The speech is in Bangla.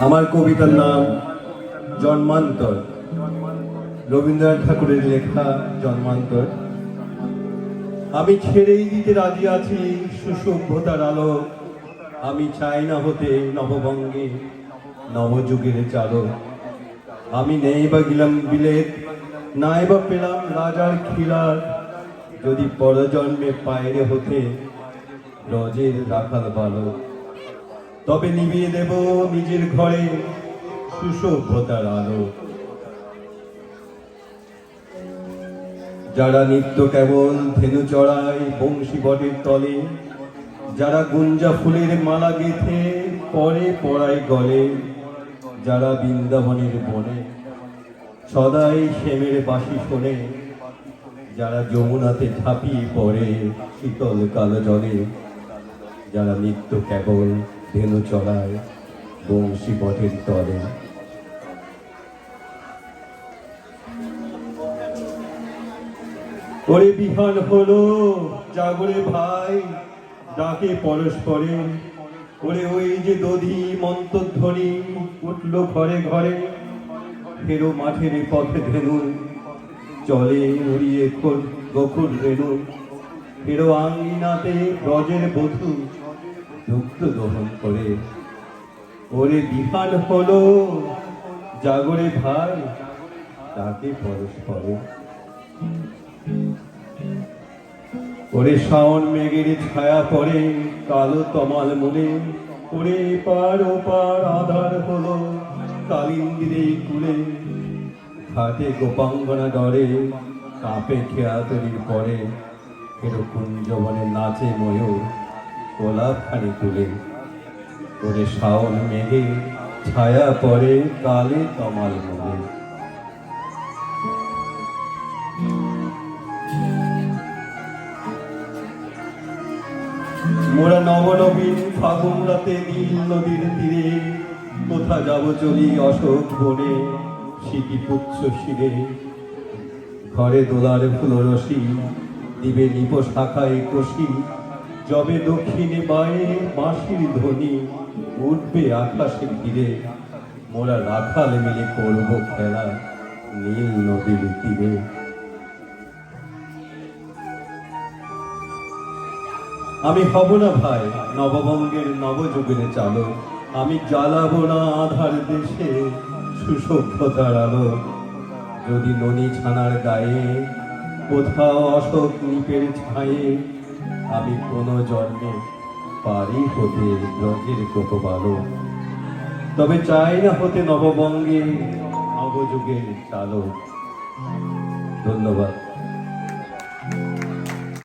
আমার কবিতার নাম জন্মান্তর। রবীন্দ্রনাথ ঠাকুরের লেখা জন্মান্তর। আমি ছেড়েই দিতে রাজি আছি, সুসভ্যতার আলো। আমি চাই না হতে নববঙ্গে নবযুগের চালক। আমি নেই বা গেলাম বিলেত, নাই বা পেলাম রাজার খিলার। যদি পরজন্মে পায়রে হতে রজের রাখাল বালক। তবে নিভিয়ে দেব নিজের ঘরে সুসভ্যতার আলো। যারা নিত্য কেবল ধেনু চড়ায় বংশী বটের তলে, যারা গুঞ্জা ফুলের মালা গেথে পরে পড়ায় গলে, যারা বৃন্দাবনের বনে সদাই শ্যামের বাসি শোনে, যারা যমুনাতে ঝাঁপিয়ে পড়ে শীতল কালো জলে, যারা নিত্য কেবল ধেনু চড়ায় বংশী বটের তলে। ওরে বিহান হলো, জাগরে ভাই, ডাকে পরস্পরে। ওরে ওই যে দধি মন্তধ্বনি উঠল ঘরে ঘরে, ফেরো মাঠের পথে ধেনু চলে উড়িয়ে খোল গকুল রেণু ফেরো আঙ্গিনাতে ব্রজের বধূ দুগ্ধ দহন করে। ওরে বিহান হলো, জাগরে ভাই ডাকে পরস্পরে ওরে শাওন মেঘের ছায়া পড়ে, কালো তমাল মনে। ওরে পার ও পার আধার হলো কালিন্দিরে কুলে। ঘাটে গোপাঙ্গনা ডরে কাঁপে খেয়াতরির পরে এর কুঞ্জবনে নাচে ময়ূর। গোলাপ খানি তুলে। ওরে শাওন মেঘে, ছায়া পড়ে কালে তমাল মনে মোরা নবনবীন ফাগুন রাতে নীল নদীর তীরে, কোথা যাব চলি অশোক বনে সিকি পুচ্ছ শিরে? ঘরে দোলার ফুলরসি দিবে নিপ শাখায় কষি যবে দক্ষিণে বায়ে বাঁশির ধ্বনি, উঠবে আকাশে ঘিরে। মোরা রাখাল মিলে করব খেলা নীল নদীর তীরে। আমি হব না ভাই, নববঙ্গের নবযুগের চালক। আমি জ্বালাবো না আধার দেশে সুসভ্যতার আলো। যদি ননি ছানার গায়ে কোথাও অশোক নিপের ছায়ে আমি কোনো জন্মে পারি হতে ব্রজের কোপবালো। তবে চাই না হতে নববঙ্গে নবযুগের চালক। ধন্যবাদ।